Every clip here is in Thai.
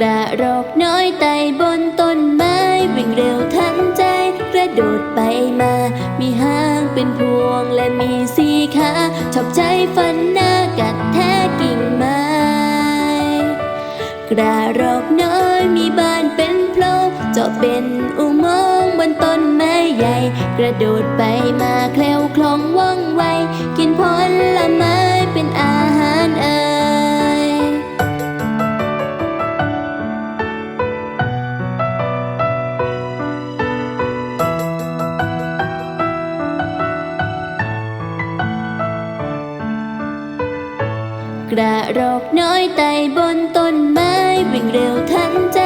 กระรอกน้อยไต่บนต้นไม้ วิ่งเร็วทันใจ กระโดดไปมา มีหางเป็นพวงและมีสีขาชอบใจฟันหน้ากัดแท้กิ่งไม้ กระรอกน้อยมีบ้านเป็นโพรงเจาะเป็นอุโมงค์บนต้นไม้ใหญ่ กระโดดไปมาแคล้วคล่องว่องไว กินผลไม้ กระรอกน้อยไต่บนต้นไม้วิ่งเร็วทันใจ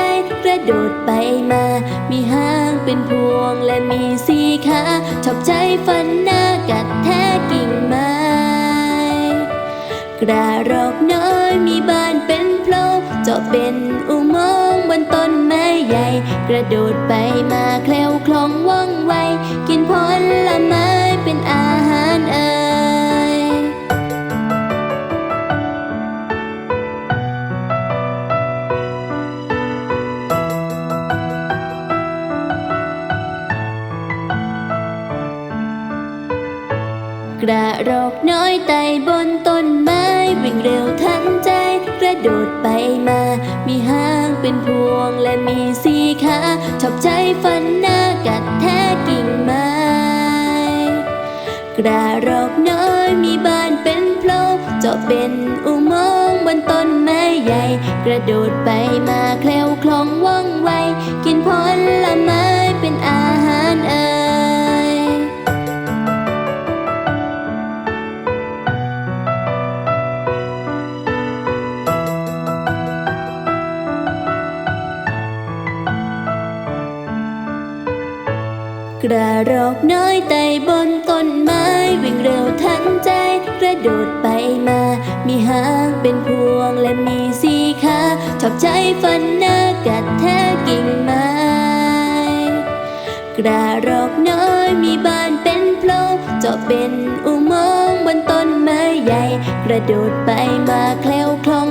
กระโดดไปมา มีหางเป็นพวงและมีสีขาชอบใจฟันหน้ากัดแทะกิ่งไม้กระรอกน้อยมีบ้านเป็นโพรงเจาะเป็นอุโมงค์บนต้นไม้ใหญ่ กระโดดไปมาแคล้วคล่องว่องไว กินผลไม้เป็นอาหารเอ่ย กระรอกน้อยไต่บนต้นไม้ วิ่งเร็วทันใจ กระโดดไปมา มีหางเป็นพวงและมีสีขาชอบใจฟันหน้ากัดแทะกิ่งไม้กระรอกน้อยมีบ้านเป็นโพรงเจาะเป็นอุโมงค์บนต้นไม้ใหญ่ กระโดดไปมาแคล้วคล่องว่องไว กินผลไม้เป็นอาหารเอ่ย กระรอกน้อยไต่บนต้นไม้ วิ่งเร็วทันใจ กระโดดไปมา มีหางเป็นพวงและมีสีขาชอบใจฟันหน้ากัดแทะกิ่งไม้กระรอกน้อยมีบ้านเป็นโพรงเจาะเป็นอุโมงค์บนต้นไม้ใหญ่ กระโดดไปมาแคล้วคลอ